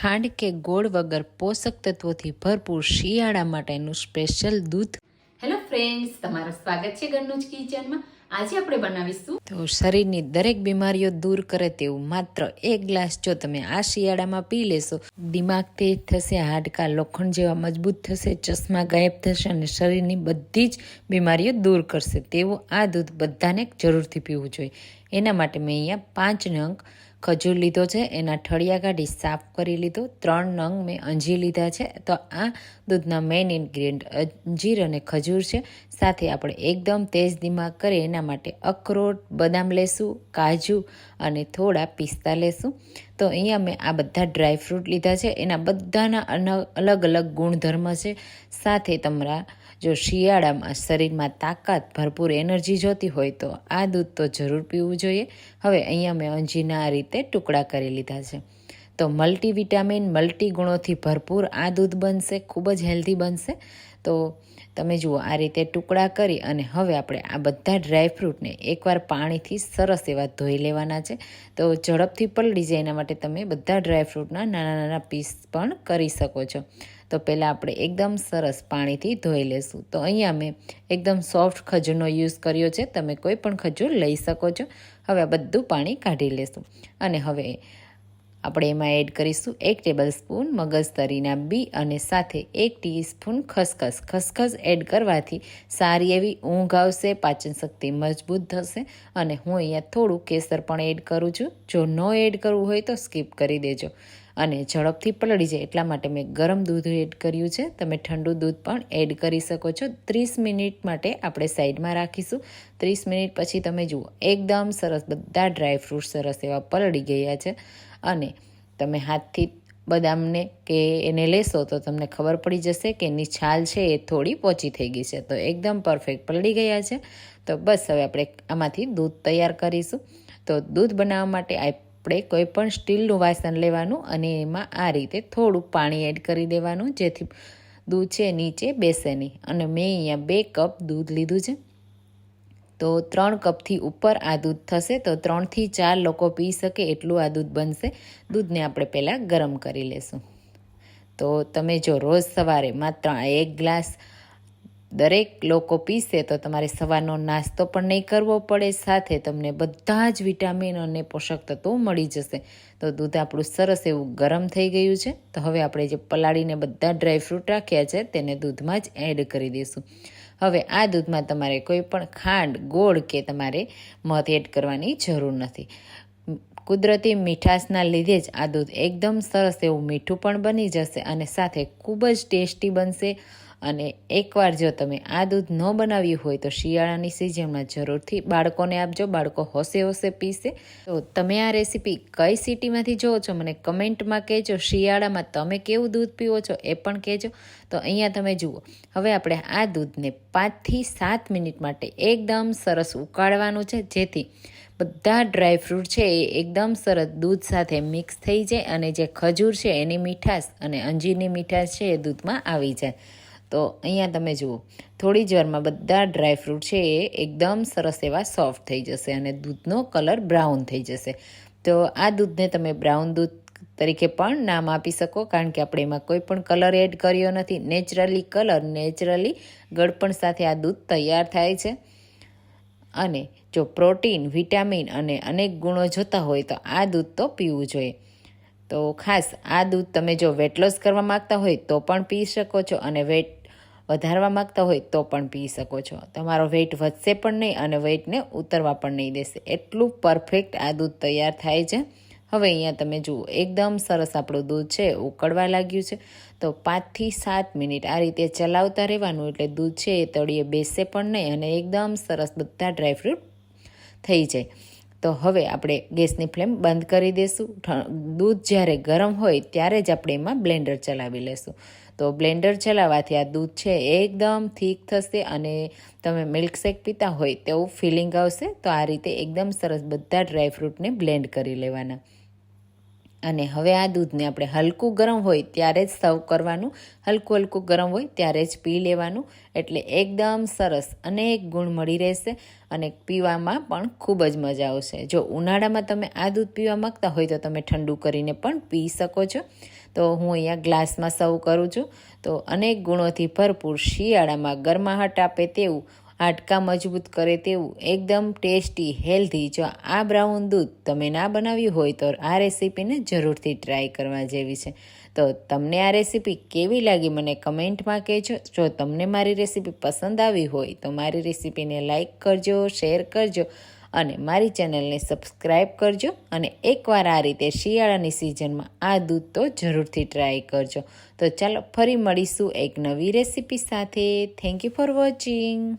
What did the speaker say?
ખાંડ કે ગોળ વગર પોષક તત્વોથી ભરપૂર શિયાળા માટેનું સ્પેશિયલ દૂધ. હેલો ફ્રેન્ડ્સ તમારું સ્વાગત છે ઘરનું જ કિચનમાં. આજે આપણે બનાવીશું તો શરીરની દરેક બીમારીઓ દૂર કરે તેવું માત્ર એક ગ્લાસ જો તમે આ શિયાળામાં પી લેશો દિમાગ તેજ થશે હાડકાં લોખંડ જેવા મજબૂત થશે ચશ્મા ગાયબ થશે અને શરીરની બધી જ બીમારીઓ દૂર કરશે. તેવું આ દૂધ બધાને જરૂરથી પીવું જોઈએ. એના માટે મેં અહીંયા પાંચ નંગ ખજૂર લીધો છે, એના ઠળિયા કાઢી સાફ કરી લીધો. ત્રણ નંગ મેં અંજીર લીધા છે. તો આ દૂધના મેઇન ઇન્ગ્રીડિયન્ટ અંજીર અને ખજૂર છે. સાથે આપણે એકદમ તેજ દિમાગ કરીએ એના માટે અખરોટ, બદામ લેશું, કાજુ અને થોડા પિસ્તા લેશું. તો અહીંયા મેં આ બધા ડ્રાય ફ્રૂટ લીધા છે. એના બધાના અલગ અલગ ગુણધર્મ છે. સાથે તમારા જો શિયાળામાં શરીરમાં તાકાત, ભરપૂર એનર્જી જોતી હોય તો આ દૂધ તો જરૂર પીવું જોઈએ. હવે અહીંયા મેં અંજીના આ રીતે ટુકડા કરી લીધા છે. તો મલ્ટીવિટામિન મલ્ટી ગુણોથી ભરપૂર આ દૂધ બનશે, ખૂબ જ હેલ્ધી બનશે. તો તમે જુઓ, આ રીતે ટુકડા કરી અને હવે આપણે આ બધા ડ્રાયફ્રૂટને એકવાર પાણીથી સરસ એવા ધોઈ લેવાના છે. તો ઝડપથી પલળી જાય એના માટે તમે બધા ડ્રાયફ્રૂટના નાના નાના પીસ પણ કરી શકો છો. તો પહેલાં આપણે એકદમ સરસ પાણીથી ધોઈ લેશું. તો અહીંયા મેં એકદમ સોફ્ટ ખજૂરનો યુઝ કર્યો છે. તમે કોઈ પણ ખજૂર લઈ શકો છો. હવે આ બધું પાણી કાઢી લેશું. અને હવે આપણે એમાં એડ કરીશું એક ટેબલ સ્પૂન મગજતરીના બી અને સાથે એક ટીસ્પૂન ખસખસ. ખસખસ એડ કરવાથી સારી એવી ઊંઘ આવશે, પાચન શક્તિ મજબૂત થશે અને હું અહીંયા થોડું કેસર પણ એડ કરું છું. જો ન એડ કરવું હોય તો સ્કીપ કરી દેજો. અને ઝડપથી પલળી જાય એટલા માટે મેં ગરમ દૂધ એડ કર્યું છે. તમે ઠંડુ દૂધ પણ એડ કરી શકો છો. ત્રીસ મિનિટ માટે આપણે સાઈડમાં રાખીશું. ત્રીસ મિનિટ પછી તમે જુઓ, એકદમ સરસ બધા ડ્રાય ફ્રૂટ સરસ એવા પલળી ગયા છે. અને તમે હાથથી બદામને કે એને લેશો તો તમને ખબર પડી જશે કે એની છાલ છે એ થોડી પોચી થઈ ગઈ છે. તો એકદમ પરફેક્ટ પલળી ગયા છે. તો બસ હવે આપણે આમાંથી દૂધ તૈયાર કરીશું. તો દૂધ બનાવવા માટે આપણે કોઈ પણ સ્ટીલનું વાસણ લેવાનું અને એમાં આ રીતે થોડું પાણી એડ કરી દેવાનું, જેથી દૂધ છે નીચે બેસે નહીં. અને મેં અહીંયા બે કપ દૂધ લીધું છે. તો ત્રણ કપથી ઉપર આ દૂધ થશે. તો ત્રણથી ચાર લોકો પી શકે એટલું આ દૂધ બનશે. દૂધને આપણે પહેલાં ગરમ કરી લેશું. તો તમે જો રોજ સવારે માત્ર એક ગ્લાસ દરેક લોકો પીશે તો તમારે સવારનો નાસ્તો પણ નહીં કરવો પડે, સાથે તમને બધા જ વિટામિન અને પોષક તત્વો મળી જશે. તો દૂધ આપણું સરસ એવું ગરમ થઈ ગયું છે. તો હવે આપણે જે પલાળીને બધા ડ્રાય ફ્રૂટ રાખ્યા છે તેને દૂધમાં જ એડ કરી દઈશું. હવે આ દૂધમાં તમારે કોઈ પણ ખાંડ, ગોળ કે તમારે મધ એડ કરવાની જરૂર નથી. કુદરતી મીઠાશના લીધે જ આ દૂધ એકદમ સરસ એવું મીઠું પણ બની જશે અને સાથે ખૂબ જ ટેસ્ટી બનશે. અને એકવાર જો તમે આ દૂધ ન બનાવ્યું હોય તો શિયાળાની સિઝનમાં જરૂરથી બાળકોને આપજો. બાળકો હોશે હોશે પીશે. તો તમે આ રેસીપી કઈ સિટીમાંથી જુઓ છો? મને કમેન્ટમાં કહેજો. શિયાળામાં તમે કેવું દૂધ પીવો છો એ પણ કહેજો. તો અહીંયા તમે જુઓ. હવે આપણે આ દૂધને પાંચથી સાત મિનિટ માટે એકદમ સરસ ઉકાળવાનું છે. જેથી બધા ડ્રાય ફ્રૂટ છે એ એકદમ સરસ દૂધ સાથે મિક્સ થઈ જાય અને જે ખજૂર છે એની મીઠાશ અને અંજીરની મીઠાશ છે એ દૂધમાં આવી જાય. તો અહીંયા તમે જુઓ, થોડી જ વારમાં બધા ડ્રાય ફ્રૂટ છે એ એકદમ સરસ એવા સોફ્ટ થઈ જશે અને દૂધનો કલર બ્રાઉન થઈ જશે. તો આ દૂધને તમે બ્રાઉન દૂધ તરીકે પણ નામ આપી શકો, કારણ કે આપણે એમાં કોઈ પણ કલર એડ કર્યો નથી. નેચરલી કલર, નેચરલી ગળપણ સાથે આ દૂધ તૈયાર થાય છે. અને જો પ્રોટીન, વિટામિન અને અનેક ગુણો જોતા હોય તો આ દૂધ તો પીવું જોઈએ. તો ખાસ આ દૂધ તમે જો વેટ લોસ કરવા માગતા હોય તો પણ પી શકો છો અને વેટ વધારવા માગતા હોય તો પણ પી શકો છો. તમારો વેઇટ વધશે પણ નહીં અને વેઇટને ઉતરવા પણ નહીં દેશે. એટલું પરફેક્ટ આ દૂધ તૈયાર થાય છે. હવે અહીંયા તમે જુઓ, એકદમ સરસ આપણું દૂધ છે, ઉકળવા લાગ્યું છે. તો પાંચથી સાત મિનિટ આ રીતે ચલાવતા રહેવાનું એટલે દૂધ છે એ તળીએ બેસે પણ નહીં અને એકદમ સરસ બધા ડ્રાયફ્રૂટ થઈ જાય. તો હવે આપણે ગેસની ફ્લેમ બંધ કરી દઈશું દૂધ જ્યારે ગરમ હોય ત્યારે જ આપણે એમાં બ્લેન્ડર ચલાવી લેશું. તો બ્લેન્ડર ચલાવવાથી આ દૂધ છે એકદમ થીક થશે અને તમે મિલ્કશેક પીતા હોય તેવું ફિલિંગ આવશે, તો આ રીતે એકદમ સરસ બધા ડ્રાયફ્રૂટને બ્લેન્ડ કરી લેવાના. અને હવે આ દૂધને આપણે હલકું ગરમ હોય ત્યારે જ સર્વ કરવાનું, હલકું હલકું ગરમ હોય ત્યારે જ પી લેવાનું, એટલે એકદમ સરસ અનેક ગુણ મળી રહેશે અને પીવામાં પણ ખૂબ જ મજા આવશે. જો ઉનાળામાં તમે આ દૂધ પીવા માગતા હોય તો તમે ઠંડુ કરીને પણ પી શકો છો. તો હું અહીંયા ગ્લાસમાં સર્વ કરું છું. તો અનેક ગુણોથી ભરપૂર શિયાળામાં ગરમાહટ આપે તેવું, હાડકાં મજબૂત કરે તેવું, એકદમ ટેસ્ટી, હેલ્ધી. જો આ બ્રાઉન દૂધ તમે ના બનાવ્યું હોય તો આ રેસીપીને જરૂરથી ટ્રાય કરવા જેવી છે. તો તમને આ રેસીપી કેવી લાગી મને કમેન્ટમાં કહેજો. જો તમને મારી રેસીપી પસંદ આવી હોય તો મારી રેસીપીને લાઇક કરજો, શેર કરજો. અને મારી ચેનલને સબસ્ક્રાઈબ કરજો અને એકવાર આ રીતે શિયાળાની સિઝનમાં આ દૂધ તો જરૂરથી ટ્રાય કરજો. તો ચાલો ફરી મળીશું એક નવી રેસીપી સાથે. Thank you for watching